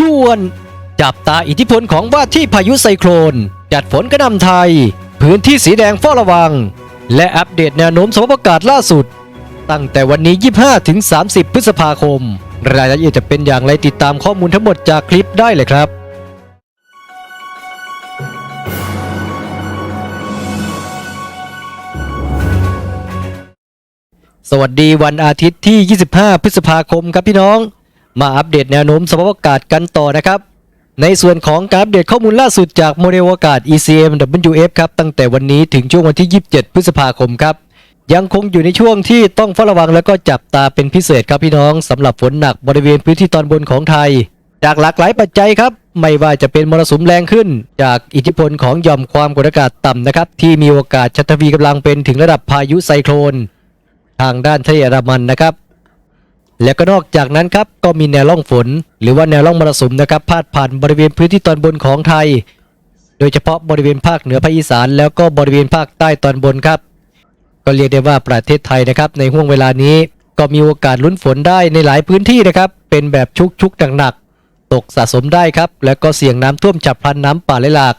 ด่วน จับตาอิทธิพลของว่าที่พายุไซโครนจัดฝนกระหน่ำไทย พื้นที่สีแดงเฝ้าระวัง และอัปเดตแนวโน้มสภาพอากาศล่าสุด ตั้งแต่วันนี้ 25 ถึง 30 พฤษภาคม รายละเอียดจะเป็นอย่างไรติดตามข้อมูลทั้งหมดจากคลิปได้เลยครับสวัสดีวันอาทิตย์ที่ 25 พฤษภาคมครับพี่น้อง มาอัปเดตแนวโน้มสภาพอากาศกันต่อนะครับ ในส่วนของการอัปเดตข้อมูลล่าสุดจากโมเดลอากาศ ECM WF ครับตั้งแต่วันนี้ถึงช่วงวันที่ 27 พฤษภาคมครับยังคงอยู่ในช่วงที่ต้องเฝ้าระวังแล้วก็จับตาเป็นพิเศษครับพี่น้องสำหรับฝนหนักบริเวณพื้นที่ตอนบนของไทย จากหลากหลายปัจจัยครับ ไม่ว่าจะเป็นมรสุมแรงขึ้น จากอิทธิพลของย่อมความกดอากาศต่ำนะครับ ที่มีโอกาสชัทวีกำลังเป็นถึงระดับพายุไซโครนทางด้านทะเลอันดามันนะครับ และก็นอกจากนั้นครับก็มีแนวร่องฝน หรือว่าแนวร่องมรสุมนะครับพาดผ่านบริเวณพื้นที่ตอนบนของไทย โดยเฉพาะบริเวณภาคเหนือภาคอีสาน แล้วก็บริเวณภาคใต้ตอนบนครับ ก็เรียกได้ว่าประเทศไทยนะครับในห่วงเวลานี้ ก็มีโอกาสลุ้นฝนได้ในหลายพื้นที่นะครับ เป็นแบบชุกชุกหนักๆตกสะสมได้ครับ แล้วก็เสี่ยงน้ำท่วมฉับพลันน้ำป่าไหลหลาก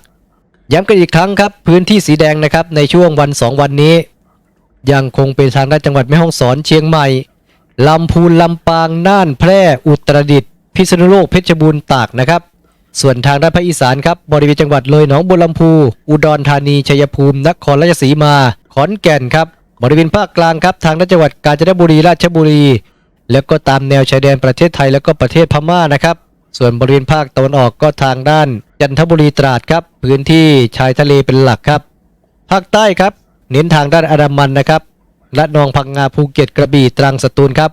ย้ำกันอีกครั้งครับ พื้นที่สีแดงนะครับในช่วงวันสองวันนี้ ยังคงเป็นทางด้านจังหวัดแม่ฮ่องสอนเชียงใหม่ ลำพูนลำปางน่านแพร่อุตรดิตถ์พิษณุโลกเพชรบูรณ์ตากนะครับ ส่วนทางด้านภาคอีสานครับบริเวณจังหวัดเลยหนองบัวลำพู อุดรธานีชัยภูมินครราชสีมา ขอนแก่นครับ บริเวณภาคกลางครับทางด้านจังหวัดกาญจนบุรีราชบุรี แล้วก็ตามแนวชายแดนประเทศไทยแล้วก็ประเทศพม่านะครับ ส่วนบริเวณภาคตะวันออกก็ทางด้าน จันทบุรีตราดครับ พื้นที่ชายทะเลเป็นหลักครับ ภาคใต้ครับ เน้นทางด้านอันดามันนะครับ ละนองพังงาภูเก็ตกระบี่ตรังสตูลครับ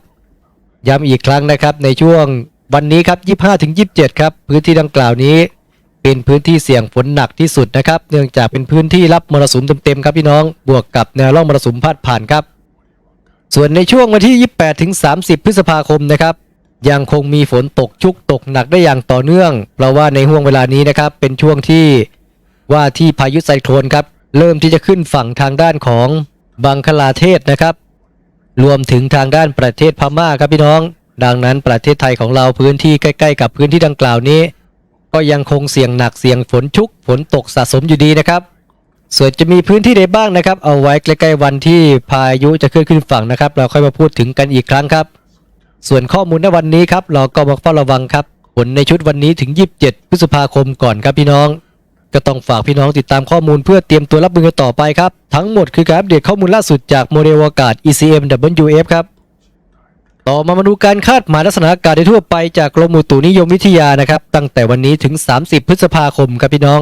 ย้ำอีกครั้งนะครับในช่วงวันนี้ครับ 25ถึง27 ครับ พื้นที่ดังกล่าวนี้ เป็นพื้นที่เสี่ยงฝนหนักที่สุดนะครับ เนื่องจากเป็นพื้นที่รับมรสุมเต็มๆครับพี่น้อง บวกกับแนวร่องมรสุมพาดผ่านครับ ส่วนในช่วงวันที่ 28ถึง30 พฤษภาคมนะครับ ยังคงมีฝนตกชุกตกหนักได้อย่างต่อเนื่อง เพราะว่าในห่วงเวลานี้นะครับ เป็นช่วงที่ว่าที่พายุไซโครนครับ เริ่มที่จะขึ้นฝั่งทางด้านของ บังคลาเทศนะครับ รวมถึงทางด้านประเทศพม่าครับพี่น้อง ดังนั้นประเทศไทยของเราพื้นที่ใกล้ ๆ กับพื้นที่ดังกล่าวนี้ ก็ยังคงเสี่ยงหนักเสี่ยงฝนชุกฝนตกสะสมอยู่ดีนะครับ ส่วนจะมีพื้นที่ใดบ้างนะครับ เอาไว้ใกล้ๆวันที่พายุจะเคลื่อนขึ้นฝั่งนะครับ เราค่อยมาพูดถึงกันอีกครั้งครับ ส่วนข้อมูลในวันนี้ครับเราก็มาเฝ้าระวังครับฝนในชุดวันนี้ถึง 27 พฤษภาคมก่อนครับพี่น้อง ก็ต้องฝากพี่น้องติดตามข้อมูลเพื่อเตรียมตัวรับมือกันต่อไปครับ ทั้งหมดคือการอัปเดตข้อมูลล่าสุดจากโมเดลอากาศ ECM WF ครับ ต่อมามาดูการคาดหมายลักษณะอากาศโดยทั่วไปจากกรมอุตุนิยมวิทยานะครับ ตั้งแต่วันนี้ถึง 30 พฤษภาคมครับพี่น้อง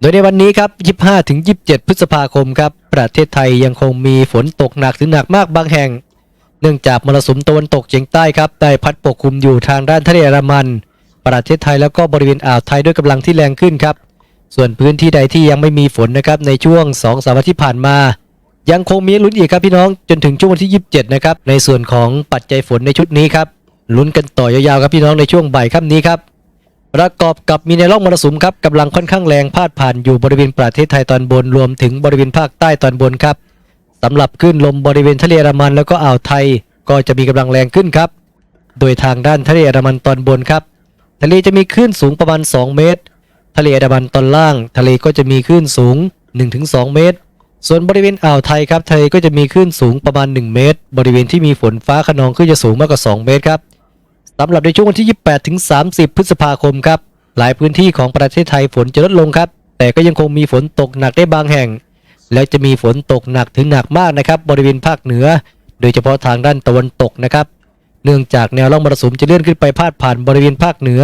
โดยในวันนี้ครับ 25 ถึง 27 พฤษภาคมครับ ประเทศไทยยังคงมีฝนตกหนักถึงหนักมากบางแห่ง เนื่องจากมรสุมตะวันตกเฉียงใต้ครับได้พัดปกคลุมอยู่ทางด้านทะเลอันดามัน ประเทศไทยแล้วก็บริเวณอ่าวไทยด้วยกำลังที่แรงขึ้นครับ ส่วนพื้นที่ใดที่ยังไม่มีฝนนะครับในช่วง2อสามวันที่ผ่านมา ยังคงมีลุ้นอีกครับพี่น้องจนถึงช่วงวันที่ 27 นะครับ ในส่วนของปัจจัยฝนในชุดนี้ครับลุ้นกันต่อยาวๆครับพี่น้องในช่วงบ่ายค่ำนี้ครับประกอบกับมีในร่องมรสุมครับกำลังค่อนข้างแรงพาดผ่านอยู่บริเวณประเทศไทยตอนบนรวมถึงบริเวณภาคใต้ตอนบนครับสำหรับคลื่นลมบริเวณทะเลอันดามันแล้วก็อ่าวไทยก็จะมีกำลังแรงขึ้นครับ โดยทางด้านทะเลอันดามันตอนบนครับ ทะเลจะมีคลื่นสูงประมาณ 2 เมตร ทะเลอันดามันตอนล่าง ทะเลก็จะมีคลื่นสูง 1-2 เมตร ส่วนบริเวณอ่าวไทยครับทะเลก็จะมีคลื่นสูงประมาณ 1 เมตร บริเวณที่มีฝนฟ้าขนองคลื่นจะสูงมากกว่า 2 เมตรครับสำหรับในช่วงวันที่ 28 ถึง 30 พฤษภาคมครับ หลายพื้นที่ของประเทศไทยฝนจะลดลงครับ แต่ก็ยังคงมีฝนตกหนักได้บางแห่ง และจะมีฝนตกหนักถึงหนักมากนะครับ บริเวณภาคเหนือ โดยเฉพาะทางด้านตะวันตกนะครับ เนื่องจากแนวร่องมรสุมจะเลื่อนขึ้นไปพาดผ่านบริเวณภาคเหนือ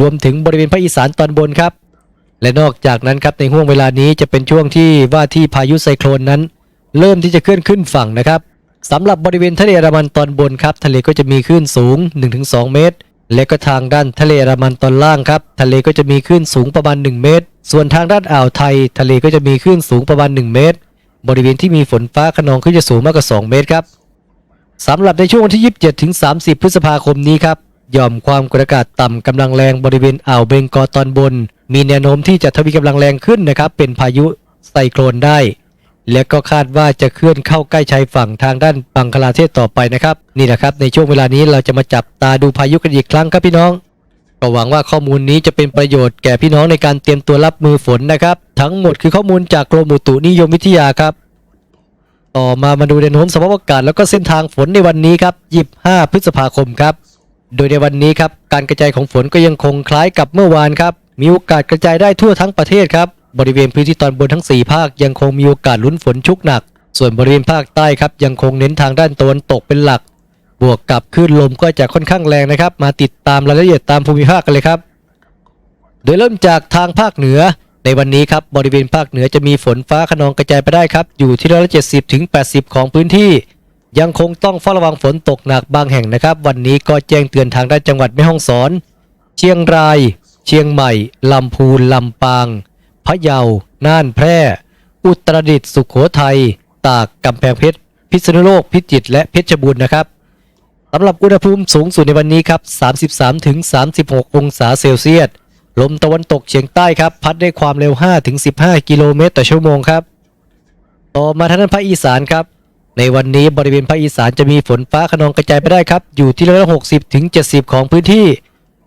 รวมถึงบริเวณภาคอีสานตอนบนครับ และนอกจากนั้นครับในห่วงเวลานี้จะเป็นช่วงที่ว่าที่พายุไซโครนนั้น เริ่มที่จะเคลื่อนขึ้นฝั่งนะครับสำหรับบริเวณทะเลอันดามันตอนบนครับ ทะเลก็จะมีคลื่นสูง 1-2 เมตร และก็ทางด้านทะเลอันดามันตอนล่างครับ ทะเลก็จะมีคลื่นสูงประมาณ 1 เมตร ส่วนทางด้านอ่าวไทย ทะเลก็จะมีคลื่นสูงประมาณ 1 เมตร บริเวณที่มีฝนฟ้าขนองขึ้นจะสูงมากกว่า 2 เมตรครับสำหรับในช่วงวันที่ 27ถึง30 พฤษภาคมนี้ครับหย่อมความกดอากาศต่ำกำลังแรงบริเวณอ่าวเบงกอตอนบน มีแนวโน้มที่จะทวีกำลังแรงขึ้นนะครับ เป็นพายุไซโครนได้ และก็คาดว่าจะเคลื่อนเข้าใกล้ชายฝั่งทางด้านบังคลาเทศต่อไปนะครับ นี่แหละครับในช่วงเวลานี้เราจะมาจับตาดูพายุกันอีกครั้งครับพี่น้องก็หวังว่าข้อมูลนี้จะเป็นประโยชน์แก่พี่น้องในการเตรียมตัวรับมือฝนนะครับ ทั้งหมดคือข้อมูลจากกรมอุตุนิยมวิทยาครับ ต่อมามาดูแนวโน้มสภาพอากาศแล้วก็เส้นทางฝนในวันนี้ครับ 25 พฤษภาคมครับ โดยในวันนี้ครับ การกระจายของฝนก็ยังคงคล้ายกับเมื่อวานครับ มีโอกาสกระจายได้ทั่วทั้งประเทศครับ บริเวณพื้นที่ตอนบนทั้ง 4 ภาคยังคงมีโอกาสลุ้นฝนชุกหนัก ส่วนบริเวณภาคใต้ครับยังคงเน้นทางด้านตะวันตกเป็นหลัก บวกกับคลื่นลมก็จะค่อนข้างแรงนะครับ มาติดตามรายละเอียดตามภูมิภาคกันเลยครับ โดยเริ่มจากทางภาคเหนือ ในวันนี้ครับบริเวณภาคเหนือจะมีฝนฟ้าขนองกระจายไปได้ครับ อยู่ที่ร้อยละเจ็ดสิบถึงแปดสิบของพื้นที่ ยังคงต้องเฝ้าระวังฝนตกหนักบางแห่งนะครับ วันนี้ก็แจ้งเตือนทางด้านจังหวัดแม่ฮ่องสอน เชียงราย เชียงใหม่ ลำพูน ลำปาง พะเยา น่านแพร่ อุตรดิตถ์สุขโขทัย ตาก กำแพงเพชร พิษณุโลก พิจิตร และเพชรบูรณ์นะครับสำหรับอุณหภูมิสูงสุดในวันนี้ครับ 33ถึง36 องศาเซลเซียส ลมตะวันตกเฉียงใต้ครับ พัดได้ความเร็ว5ถึง15 กิโลเมตรต่อชั่วโมงครับ ต่อมาทางด้านภาคอีสานครับ ในวันนี้บริเวณภาคอีสานจะมีฝนฟ้าขนองกระจายไปได้ครับ อยู่ที่ร้อยละ60ถึง70ของพื้นที่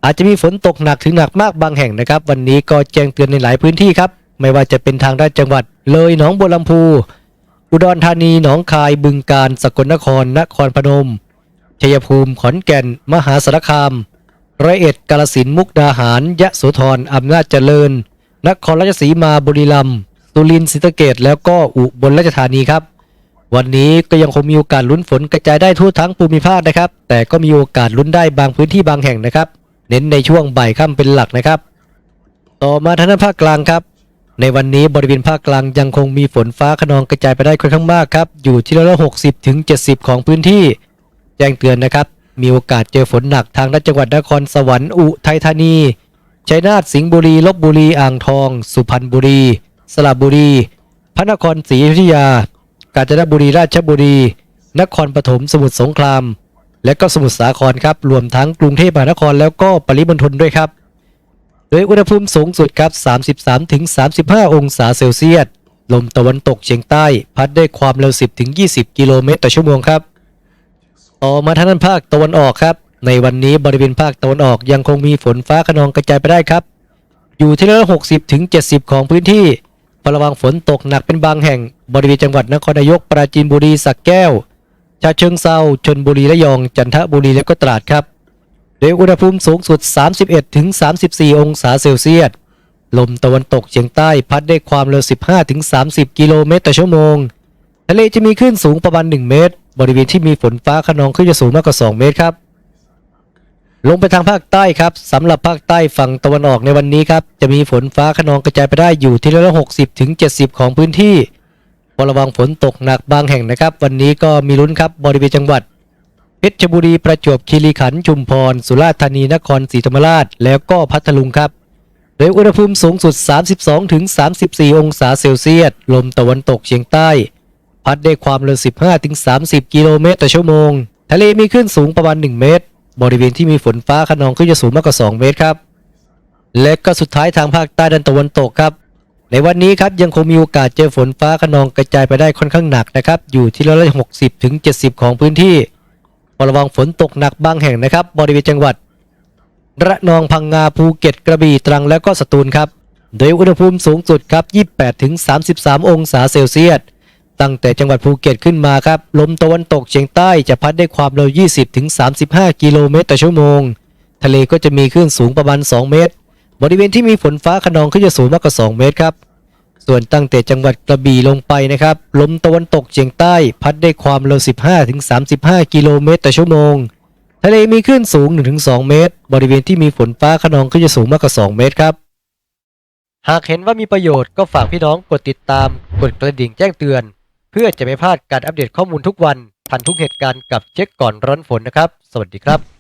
อาจจะมีฝนตกหนักถึงหนักมากบางแห่งนะครับ วันนี้ก็แจ้งเตือนในหลายพื้นที่ครับ ไม่ว่าจะเป็นทางด้านจังหวัด เลยหนองบัวลำพู อุดรธานีหนองคายบึงกาฬสกลนคร นครพนมชัยภูมิขอนแก่น มหาสารคามร้อยเอ็ดกาฬสินมุกดาหาร ยะโสธรอำนาจเจริญ นครราชสีมาบุรีรัมย์สุรินทร์ศรีสะเกษแล้วก็อุบลราชธานีครับ วันนี้ก็ยังคงมีโอกาสลุ้นฝนกระจายได้ทั่วทั้งภูมิภาคนะครับ แต่ก็มีโอกาสลุ้นได้บางพื้นที่บางแห่งนะครับ เน้นในช่วงบ่ายค่ำเป็นหลักนะครับ ต่อมาทางด้านภาคกลางครับ ในวันนี้บริเวณภาคกลางยังคงมีฝนฟ้าขนองกระจายไปได้ค่อนข้างมากครับ อยู่ที่ร้อยละ60ถึง70ของพื้นที่ แจ้งเตือนนะครับ มีโอกาสเจอฝนหนักทางด้านจังหวัดนครสวรรค์อุทัยธานี ชัยนาท สิงห์บุรี ลบบุรี อ่างทอง สุพรรณบุรี สระบุรี พระนครศรีอยุธยา กาญจนบุรี ราชบุรี นครปฐม สมุทรสงคราม และก็สมุทรสาครครับรวมทั้งกรุงเทพมหานครแล้วก็ปริมณฑลด้วยครับ โดยอุณหภูมิสูงสุดครับ 33ถึง35 องศาเซลเซียสลมตะวันตกเฉียงใต้ พัดได้ความเร็ว 10ถึง20 กิโลเมตรต่อชั่วโมงครับต่อมาทางด้านภาคตะวันออกครับ ในวันนี้บริเวณภาคตะวันออกยังคงมีฝนฟ้าขนองกระจายไปได้ครับ อยู่ที่ร้อยละ60ถึง70ของพื้นที่ระวังฝนตกหนักเป็นบางแห่ง บริเวณจังหวัดนครนายกปราจีนบุรีสักแก้ว ชาเชิงเซาชนบุรีระยอง จันทบุรีและก็ตราดครับ โดยอุณหภูมิสูงสุด 31 ถึง 34 องศาเซลเซียส ลมตะวันตกเฉียงใต้พัดได้ความเร็ว 15 ถึง 30 กิโลเมตรต่อชั่วโมง ทะเลจะมีคลื่นสูงประมาณ 1 เมตร บริเวณที่มีฝนฟ้าขนองคลื่นจะสูงมากกว่า 2 เมตรครับลงไปทางภาคใต้ครับสำหรับภาคใต้ฝั่งตะวันออกในวันนี้ครับ จะมีฝนฟ้าขนองกระจายไปได้อยู่ที่ร้อยละ60ถึง70ของพื้นที่ ระวังฝนตกหนักบางแห่งนะครับ วันนี้ก็มีลุ้นครับบริเวณจังหวัดเพชรบุรีประจวบคีรีขันธ์ชุมพร สุราษฎร์ธานีนครศรีธรรมราช แล้วก็พัทลุงครับ โดยอุณหภูมิสูงสุด 32ถึง34 องศาเซลเซียส ลมตะวันตกเฉียงใต้ พัดได้ความเร็ว 15ถึง30 กิโลเมตรต่อชั่วโมง ทะเลมีคลื่นสูงประมาณ 1 เมตร บริเวณที่มีฝนฟ้าขนองคลื่นจะสูงมากกว่า 2 เมตรครับ และก็สุดท้ายทางภาคใต้ด้านตะวันตกครับ ในวันนี้ครับยังคงมีโอกาสเจอฝนฟ้าขนองกระจายไปได้ค่อนข้างหนักนะครับอยู่ที่ร้อยละ60ถึง70ของพื้นที่ระวังฝนตกหนักบางแห่งนะครับบริเวณจังหวัด ระนองพังงาภูเก็ตกระบี่ตรังและก็สตูลครับ โดยอุณหภูมิสูงสุดครับ28ถึง33 องศาเซลเซียสตั้งแต่จังหวัดภูเก็ตขึ้นมาครับลมตะวันตกเฉียงใต้จะพัดได้ความเร็ว 20ถึง35 กิโลเมตรต่อชั่วโมง ทะเลก็จะมีคลื่นสูงประมาณ 2 เมตร บริเวณที่มีฝนฟ้าขนองขึ้นจะสูงมากกว่า 2 เมตรครับ ส่วนตั้งแต่จังหวัดกระบี่ลงไปนะครับ ลมตะวันตกเฉียงใต้ พัดได้ความเร็ว 15ถึง35 กิโลเมตรต่อชั่วโมง ทะเลมีคลื่นสูง 1-2 เมตร บริเวณที่มีฝนฟ้าขนองก็จะสูงมากกว่า 2 เมตรครับ หากเห็นว่ามีประโยชน์ก็ฝากพี่น้องกดติดตาม กดกระดิ่งแจ้งเตือน เพื่อจะไม่พลาดการอัปเดตข้อมูลทุกวัน ทันทุกเหตุการณ์กับเช็คก่อนร้อนฝนนะครับ สวัสดีครับ